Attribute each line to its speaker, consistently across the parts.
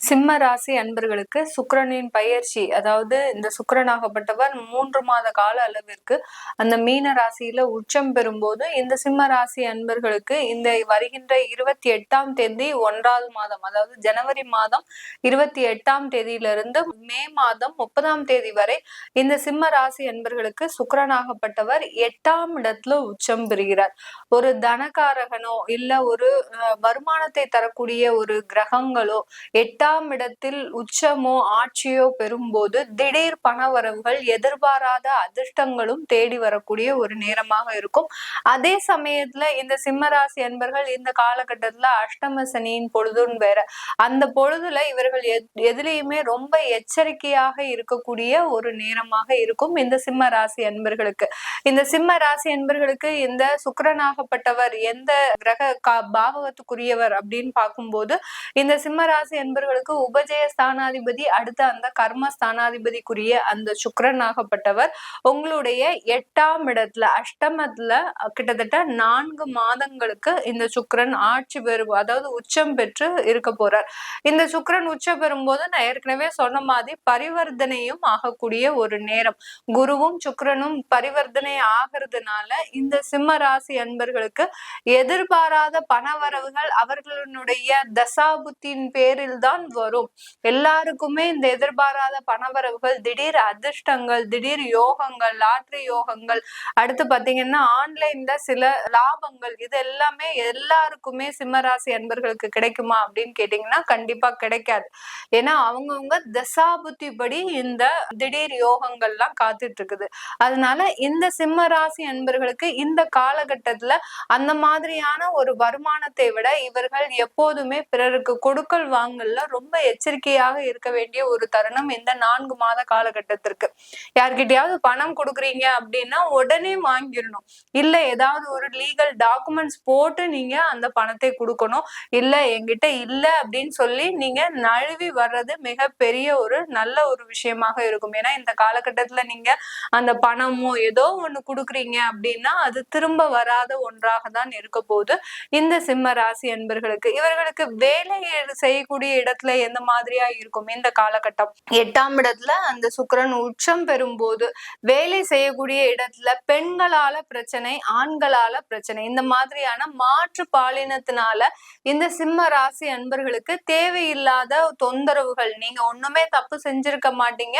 Speaker 1: சிம்ம ராசி அன்பர்களுக்கு சுக்கிரனின் பயிற்சி அதாவது இந்த சுக்கரனாகப்பட்டவர் மூன்று மாத கால அளவிற்கு அந்த மீன ராசியில உச்சம் பெறும்போது இந்த சிம்ம ராசி அன்பர்களுக்கு இந்த வருகின்ற இருபத்தி எட்டாம் தேதி ஒன்றாவது மாதம் அதாவது ஜனவரி மாதம் இருபத்தி எட்டாம் தேதியிலிருந்து மே மாதம் முப்பதாம் தேதி வரை இந்த சிம்ம ராசி அன்பர்களுக்கு சுக்கிரனாகப்பட்டவர் எட்டாம் இடத்துல உச்சம் பெறுகிறார். ஒரு தனகாரகனோ இல்ல ஒரு அஹ், வருமானத்தை தரக்கூடிய ஒரு கிரகங்களோ எட்டாம் இடத்தில் உச்சமோ ஆட்சியோ பெறும்போது திடீர் பணவரவுகள் எதிர்பாராத அதிர்ஷ்டங்களும் தேடி வரக்கூடிய ஒரு நேரமாக இருக்கும். அதே சமயத்துல இந்த சிம்மராசி அன்பர்கள் இந்த காலகட்டத்துல அஷ்டம சனியின் பொழுதுன்னு வேற அந்த பொழுதுல இவர்கள் எத்- ரொம்ப எச்சரிக்கையாக இருக்கக்கூடிய ஒரு நேரமாக இருக்கும் இந்த சிம்ம ராசி அன்பர்களுக்கு. இந்த சிம்ம ராசி அன்பர்களுக்கு இந்த சுக்கிரனாகப்பட்டவர் எந்த கிரக பாவகத்துக்குரியவர் அப்படின்னு பார்க்கும்போது இந்த சிம்ம ராசி அன்பர்களுக்கு உபஜய ஸ்தானாதிபதி அடுத்து அந்த கர்ம ஸ்தானாதிபதிக்குரிய அந்த சுக்கரன் ஆகப்பட்டவர். உங்களுடைய எட்டாம் இடத்துல அஷ்டமத்துல கிட்டத்தட்ட நான்கு மாதங்களுக்கு இந்த சுக்கரன் ஆட்சி பெறும் அதாவது உச்சம் பெற்று இருக்க போறார். இந்த சுக்கரன் உச்சம் பெறும்போது நான் ஏற்கனவே சொன்ன மாதிரி பரிவர்த்தனையும் ஆகக்கூடிய ஒரு நேரம். குருவும் சுக்கரனும் பரிவர்த்தனை ஆகிறதுனால இந்த சிம்ம ராசி அன்பர்களுக்கு எதிர்பாராத பணவரவுகள் அவர்களுடைய தசாபுத்தின் பேரில் தான் வரும். எல்லாருக்குமே இந்த எதிர்பாராத பணவரவுகள் திடீர் அதிர்ஷ்டங்கள் திடீர் யோகங்கள் லாட்ரி யோகங்கள் அடுத்து பாத்தீங்கன்னா ஆன்லைன்ல சில லாபங்கள் இது எல்லாமே எல்லாருக்குமே சிம்மராசி அன்பர்களுக்கு கிடைக்குமா அப்படின்னு கேட்டீங்கன்னா கண்டிப்பா கிடைக்காது. ஏன்னா அவங்கவுங்க தசாபுத்தி படி இந்த திடீர் யோகங்கள்லாம் காத்துட்டு இருக்குது அதனால இந்த சிம்ம ராசி அன்பர்களுக்கு இந்த காலகட்டத்துல அந்த மாதிரியான ஒரு வருமானத்தை விட இவர்கள் எப்போதுமே பிறருக்கு கொடுக்கல் வாங்கல்ல ரொம்ப எச்சரிக்கையாக இருக்க வேண்டிய ஒரு தருணம் இந்த நான்கு மாத காலகட்டத்திற்கு. யார்கிட்டயாவது பணம் கொடுக்குறீங்க அப்படின்னா உடனே வாங்கிடணும். இல்ல ஏதாவது ஒரு லீகல் டாக்குமெண்ட்ஸ் போட்டு நீங்க அந்த பணத்தை கொடுக்கணும். இல்ல என்கிட்ட இல்ல அப்படின்னு சொல்லி நீங்க நழுவி வர்றது மிகப்பெரிய ஒரு நல்ல ஒரு விஷயமாக இருக்கும். ஏன்னா இந்த காலகட்டத்துல நீங்க அந்த பணமோ ஏதோ ஒண்ணு கொடுக்குறீங்க அப்படின்னா அது திரும்ப வராத ஒன்றாக தான் இருக்க போகுது. இந்த சிம்ம ராசி அன்பர்களுக்கு இவர்களுக்கு வேலை செய்யக்கூடிய இடத்துல எந்த மாதிரியா இருக்கும் இந்த காலகட்டம். எட்டாம் இடத்துல அந்த சுக்கிரன் உச்சம் பெறும்போது வேலை செய்யக்கூடிய இடத்துல பெண்களால பிரச்சனை ஆண்களால பிரச்சனை இந்த மாதிரியான மாற்று பாலினத்தினால இந்த சிம்ம ராசி அன்பர்களுக்கு தேவையில்லாத தொந்தரவுகள். நீங்க ஒண்ணுமே தப்பு செஞ்சிருக்க மாட்டீங்க.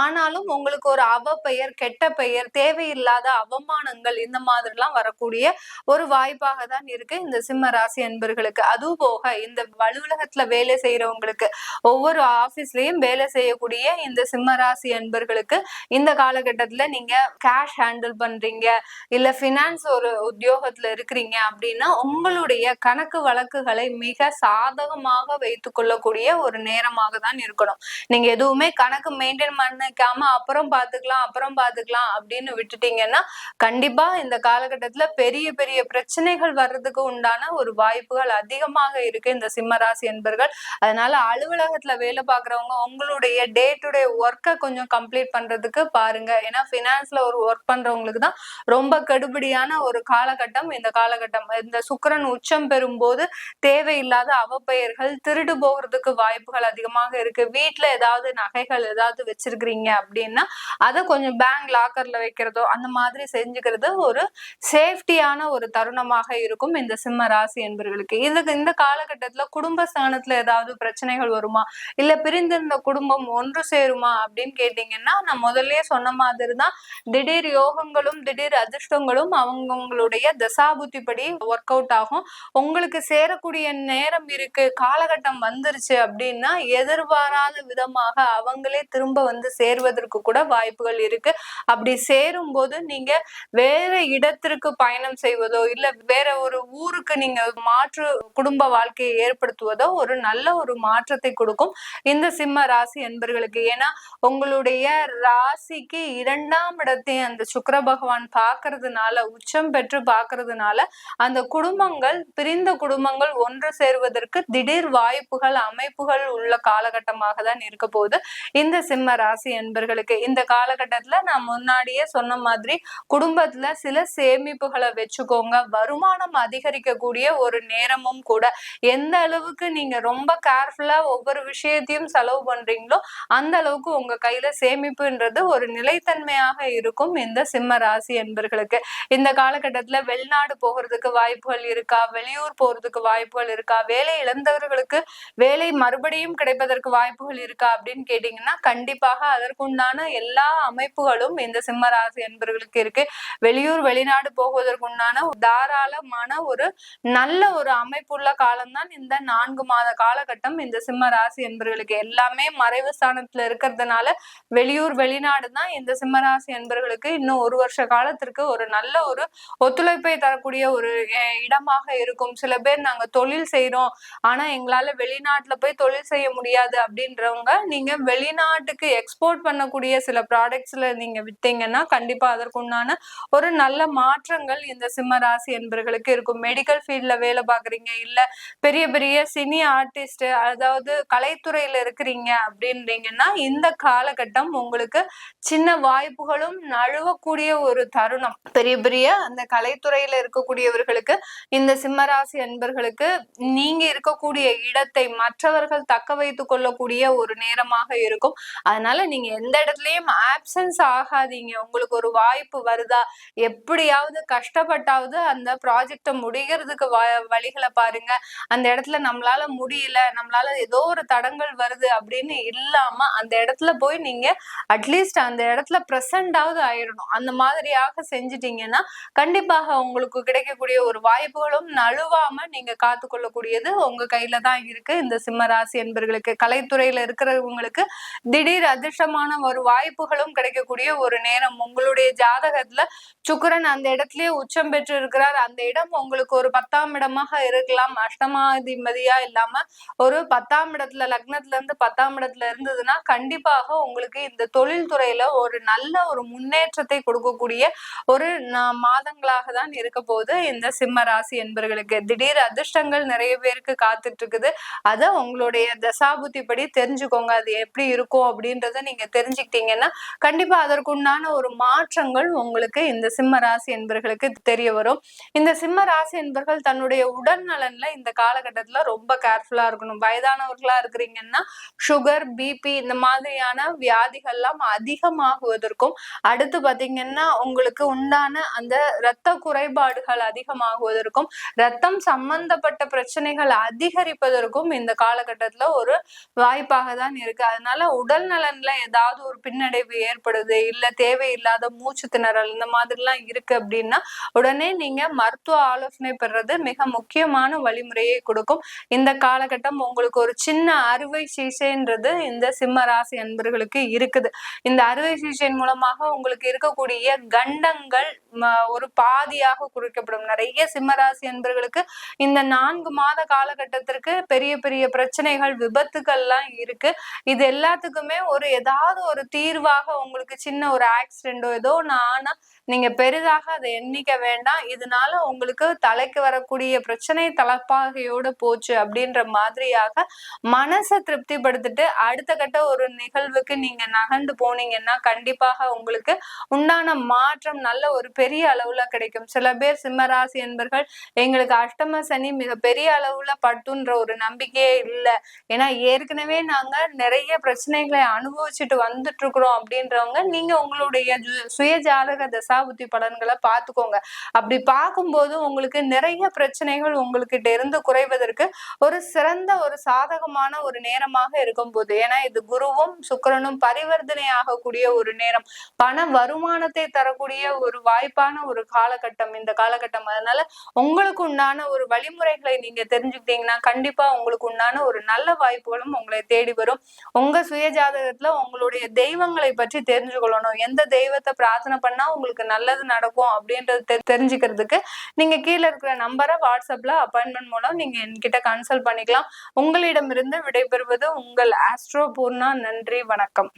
Speaker 1: ஆனாலும் உங்களுக்கு ஒரு அவ பெயர் கெட்ட பெயர் தேவையில்லாத அவமானங்கள் இந்த மாதிரிலாம் வரக்கூடிய ஒரு வாய்ப்பாக தான் இருக்கு இந்த சிம்ம ராசி அன்பர்களுக்கு. அதுவும் போக இந்த அலுவலகத்துல வேலை செய்யறவங்களுக்கு என்பர்களுக்கு ஒவ்வொரு ஆபீஸ்லயும் வேலை செய்யக்கூடிய இந்த சிம்மராசி என்பர்களுக்கு இந்த காலகட்டத்துல நீங்க கேஷ் ஹேண்டில் பண்றீங்க இல்ல பினான்ஸ் ஒரு உத்தியோகத்துல இருக்கிறீங்க அப்படின்னா உங்களுடைய கணக்கு வழக்குகளை மிக சாதகமாக வைத்துக் கொள்ளக்கூடிய ஒரு நேரமாக தான் இருக்கணும். நீங்க எதுவுமே கணக்கு மெயின்டைன் பண்ணிக்காம அப்புறம் பாத்துக்கலாம் அப்புறம் பாத்துக்கலாம் அப்படின்னு விட்டுட்டீங்கன்னா கண்டிப்பா இந்த காலகட்டத்துல பெரிய பெரிய பிரச்சனைகள் வர்றதுக்கு உண்டான ஒரு வாய்ப்புகள் அதிகமாக இருக்கு இந்த சிம்மராசி என்பர்கள் அதனால அலுவலகத்துல வேலை பாக்குறவங்க உங்களுடைய டே டு டே ஒர்க்கை கொஞ்சம் கம்ப்ளீட் பண்றதுக்கு பாருங்க. ஏன்னா பினான்ஸ்ல ஒரு ஒர்க் பண்றவங்களுக்கு தான் ரொம்ப கெடுபடியான ஒரு காலகட்டம். இந்த காலகட்டம் இந்த சுக்கரன் உச்சம் பெறும்போது தேவையில்லாத அவப்பெயர்கள் திருடு போகிறதுக்கு வாய்ப்புகள் அதிகமாக இருக்கு. வீட்டுல ஏதாவது நகைகள் ஏதாவது வச்சிருக்கிறீங்க அப்படின்னா அதை கொஞ்சம் பேங்க் லாக்கர்ல வைக்கிறதோ அந்த மாதிரி செஞ்சுக்கிறது ஒரு சேஃப்டியான ஒரு தருணமாக இருக்கும் இந்த சிம்ம ராசி என்பவர்களுக்கு இதுக்கு இந்த காலகட்டத்துல குடும்ப ஸ்தானத்துல ஏதாவது பிரச்சனை பிரச்சனைகள் வருமா? இல்ல பிரிந்திருந்த குடும்பம் ஒன்று சேருமா? அப்படின்னு கேட்டீங்கன்னா நான் முதல்லயே சொன்ன மாதிரி தான் திடீர் யோகங்களும் திடீர் அதிர்ஷ்டங்களும் அவங்கவுங்களுடைய தசாபுத்திப்படி ஒர்க் அவுட் ஆகும். உங்களுக்கு சேரக்கூடிய நேரம் இருக்கு காலகட்டம் வந்துருச்சு அப்படின்னா எதிர்பாராத விதமாக அவங்களே திரும்ப வந்து சேர்வதற்கு கூட வாய்ப்புகள் இருக்கு. அப்படி சேரும் போது நீங்க வேற இடத்திற்கு பயணம் செய்வதோ இல்ல வேற ஒரு ஊருக்கு நீங்க மாற்று குடும்ப வாழ்க்கையை ஏற்படுத்துவதோ ஒரு நல்ல ஒரு மாற்றத்தை கொடுக்கும். இந்த சிம்ம ராசி என்பர்களுக்கு ஏன்னா உங்களுடைய ராசிக்கு இரண்டாம் இடத்தை அந்த சுக்கர பகவான் பாக்குறதுனால உச்சம் பெற்று பாக்குறதுனால அந்த குடும்பங்கள் பிரிந்த குடும்பங்கள் ஒன்று சேருவதற்கு திடீர் வாய்ப்புகள் அமைப்புகள் உள்ள காலகட்டமாக தான் இருக்க போகுது. இந்த சிம்ம ராசி என்பர்களுக்கு இந்த காலகட்டத்துல நான் முன்னாடியே சொன்ன மாதிரி குடும்பத்துல சில சேமிப்புகளை வச்சுக்கோங்க. வருமானம் அதிகரிக்கக்கூடிய ஒரு நேரமும் கூட எந்த அளவுக்கு நீங்க ரொம்ப கேர்ஃபுல்லா ஒவ்வொரு விஷயத்தையும் செலவு பண்றீங்களோ அந்த அளவுக்கு உங்க கையில சேமிப்புன்றது ஒரு நிலைத்தன்மையாக இருக்கும் இந்த சிம்ம ராசி என்பர்களுக்கு. இந்த காலகட்டத்துல வெளிநாடு போகிறதுக்கு வாய்ப்புகள் இருக்கா? வெளியூர் போறதுக்கு வாய்ப்புகள் இருக்கா? வேலை இழந்தவர்களுக்கு வேலை மறுபடியும் கிடைப்பதற்கு வாய்ப்புகள் இருக்கா அப்படின்னு கேட்டீங்கன்னா கண்டிப்பாக அதற்குண்டான எல்லா அமைப்புகளும் இந்த சிம்ம ராசி என்பர்களுக்கு இருக்கு. வெளியூர் வெளிநாடு போவதற்குண்டான தாராளமான ஒரு நல்ல ஒரு அமைப்புள்ள காலம்தான் இந்த நான்கு மாத காலகட்டம். இந்த சிம்ம ராசி என்பர்களுக்கு எல்லாமே மறைவு ஸ்தானத்துல இருக்கிறதுனால வெளியூர் வெளிநாடு தான் இந்த சிம்ம ராசி என்பர்களுக்கு இன்னும் ஒரு வருஷ காலத்திற்கு ஒரு நல்ல ஒரு ஒத்துழைப்பை தரக்கூடிய ஒரு இடமாக இருக்கும். சில பேர் நாங்க தொழில் செய்யறோம் ஆனா எங்களால வெளிநாட்டுல போய் தொழில் செய்ய முடியாது அப்படின்றவங்க நீங்க வெளிநாட்டுக்கு எக்ஸ்போர்ட் பண்ணக்கூடிய சில ப்ராடக்ட்ஸ்ல நீங்க வித்தீங்கன்னா கண்டிப்பா அதற்குண்டான ஒரு நல்ல மாற்றங்கள் இந்த சிம்ம ராசி என்பர்களுக்கு இருக்கும். மெடிக்கல் ஃபீல்ட்ல வேலை பாக்குறீங்க இல்ல பெரிய பெரிய சினி ஆர்டிஸ்ட் அதாவது கலைத்துறையில இருக்கிறீங்க அப்படின்றீங்கன்னா இந்த காலகட்டம் உங்களுக்கு சின்ன வாய்ப்புகளும் நழுவக்கூடிய ஒரு தருணம். பெரிய பெரிய அந்த கலைத்துறையில இருக்கக்கூடியவர்களுக்கு இந்த சிம்மராசி அன்பர்களுக்கு நீங்க இருக்கக்கூடிய இடத்தை மற்றவர்கள் தக்க வைத்துக் கொள்ளக்கூடிய ஒரு நேரமாக இருக்கும். அதனால நீங்க எந்த இடத்துலயும் ஆப்சன்ஸ் ஆகாதீங்க. உங்களுக்கு ஒரு வாய்ப்பு வருதா? எப்படியாவது கஷ்டப்பட்டாவது அந்த ப்ராஜெக்ட முடிகிறதுக்கு வழிகளை பாருங்க. அந்த இடத்துல நம்மளால முடியல நம்மளால ஏதோ ஒரு தடங்கள் வருது அப்படின்னு இல்லாம அந்த இடத்துல போய் நீங்க அட்லீஸ்ட் அந்த இடத்துல ப்ரெசண்டாவது ஆயிடணும். அந்த மாதிரியாக செஞ்சிட்டீங்கன்னா கண்டிப்பாக உங்களுக்கு கிடைக்கக்கூடிய ஒரு வாய்ப்புகளும் நழுவாம நீங்க காத்து கொள்ளக்கூடியது உங்க கையில தான் இருக்கு. இந்த சிம்ம ராசி என்பர்களுக்கு கலைத்துறையில இருக்கிறவங்களுக்கு திடீர் அதிர்ஷ்டமான ஒரு வாய்ப்புகளும் கிடைக்கக்கூடிய ஒரு நேரம். உங்களுடைய ஜாதகத்துல சுக்கரன் அந்த இடத்துலயே உச்சம் பெற்று இருக்கிறார் அந்த இடம் உங்களுக்கு ஒரு பத்தாம் இடமாக இருக்கலாம். அஷ்டமாதிபதியா இல்லாம ஒரு பத்தாம் இடத்துல லக்னத்துல இருந்து பத்தாம் இடத்துல இருந்ததுன்னா கண்டிப்பாக உங்களுக்கு இந்த தொழில் துறையில ஒரு நல்ல ஒரு முன்னேற்றத்தை கொடுக்கக்கூடிய ஒரு மாதங்களாக தான் இருக்க போது இந்த சிம்ம ராசி என்பவர்களுக்கு திடீர் அதிர்ஷ்டங்கள் நிறைய பேருக்கு காத்துட்டு இருக்குது அதை உங்களுடைய தசாபுத்தி படி தெரிஞ்சுக்கோங்க. அது எப்படி இருக்கும் அப்படின்றத நீங்க தெரிஞ்சுக்கிட்டீங்கன்னா கண்டிப்பா அதற்குண்டான ஒரு மாற்றங்கள் உங்களுக்கு இந்த சிம்ம ராசி என்பர்களுக்கு தெரிய வரும். இந்த சிம்ம ராசி என்பர்கள் தன்னுடைய உடல் நலன்ல இந்த காலகட்டத்துல ரொம்ப கேர்ஃபுல்லா இருக்கணும். வயதானவர்களா இருக்கிறீங்கன்னா சுகர் பிபி இந்த மாதிரியான வியாதிகள்லாம் அதிகமாகுவதற்கும் அடுத்து பாத்தீங்கன்னா உங்களுக்கு உண்டான அந்த இரத்த குறைபாடுகள் அதிகமாகுவதற்கும் ரத்தம் சம்பந்தப்பட்ட பிரச்சனைகள் அதிகரிப்பதற்கும் இந்த காலகட்டத்துல ஒரு வாய்ப்பாக தான் இருக்கு. அதனால உடல் நலன்ல ஏதாவது ஒரு பின்னடைவு ஏற்படுது இல்ல தேவையில்லாத மூச்சு திணறல் இந்த மாதிரிலாம் இருக்கு அப்படின்னா உடனே நீங்க மருத்துவ ஆலோசனை பெறது மிக முக்கியமான வழிமுறையை கொடுக்கும். இந்த காலகட்டம் உங்களுக்கு உங்களுக்கு ஒரு சின்ன அறுவை சிகிச்சைன்றது இந்த சிம்ம ராசி அன்பர்களுக்கு இருக்குது. இந்த அறுவை சிகிச்சையின் மூலமாக உங்களுக்கு இருக்கக்கூடிய கண்டங்கள் ஒரு பாதியாக குறிக்கப்படும். நிறைய சிம்மராசி அன்பர்களுக்கு இந்த நான்கு மாத காலகட்டத்திற்கு பெரிய பெரிய பிரச்சனைகள் விபத்துகள்லாம் இருக்கு. இது எல்லாத்துக்குமே ஒரு ஏதாவது ஒரு தீர்வாக உங்களுக்கு சின்ன ஒரு ஆக்சிடென்டோ ஏதோ ஆனா நீங்க பெரிதாக அதை எண்ணிக்க வேண்டாம். இதனால உங்களுக்கு தலைக்கு வரக்கூடிய பிரச்சனை தலைப்பாகையோட போச்சு அப்படின்ற மாதிரியாக மனசை திருப்திப்படுத்திட்டு அடுத்த கட்ட ஒரு நிகழ்வுக்கு நீங்க நகர்ந்து போனீங்கன்னா கண்டிப்பாக உங்களுக்கு உண்டான மாற்றம் நல்ல ஒரு பெரிய அளவுல கிடைக்கும். சில பேர் சிம்மராசி என்பர்கள் எங்களுக்கு அஷ்டம சனி மிக பெரிய அளவுல பட்டுன்ற ஒரு நம்பிக்கையே இல்லை. ஏன்னா ஏற்கனவே நாங்க நிறைய பிரச்சனைகளை அனுபவிச்சுட்டு வந்துட்டு இருக்கிறோம் அப்படின்றவங்க நீங்க உங்களுடைய சுய ஜாதக தசாபுத்தி பலன்களை பார்த்துக்கோங்க. அப்படி பார்க்கும்போது உங்களுக்கு நிறைய பிரச்சனைகள் உங்கள்கிட்ட இருந்து குறைவதற்கு ஒரு சிறந்த ஒரு சாதகமான ஒரு நேரமாக இருக்கும் போது ஏன்னா இது குருவும் சுக்கரனும் பரிவர்த்தனை ஆகக்கூடிய ஒரு நேரம். பண வருமானத்தை தரக்கூடிய ஒரு வாய்ப்பான ஒரு காலகட்டம் இந்த காலகட்டம். அதனால உங்களுக்கு உண்டான ஒரு வழிமுறைகளை நீங்க தெரிஞ்சுக்கிட்டீங்கன்னா கண்டிப்பா உங்களுக்கு உண்டான ஒரு நல்ல வாய்ப்புகளும் உங்களை தேடி வரும். உங்க சுய ஜாதகத்துல உங்களுடைய தெய்வங்களை பற்றி தெரிஞ்சு கொள்ளணும் எந்த தெய்வத்தை பிரார்த்தனை பண்ணா உங்களுக்கு நல்லது நடக்கும் அப்படின்றது தெரிஞ்சுக்கிறதுக்கு நீங்க கீழே இருக்கிற நம்பரை வாட்ஸ்அப்ல அப்பாயின்மெண்ட் மூலம் நீங்க என்கிட்ட கன்சல்ட் பண்ணிக்கலாம். உங்களிடமிருந்து விடைபெறுவது உங்கள் ஆஸ்ட்ரோ பூர்ணா. நன்றி வணக்கம்.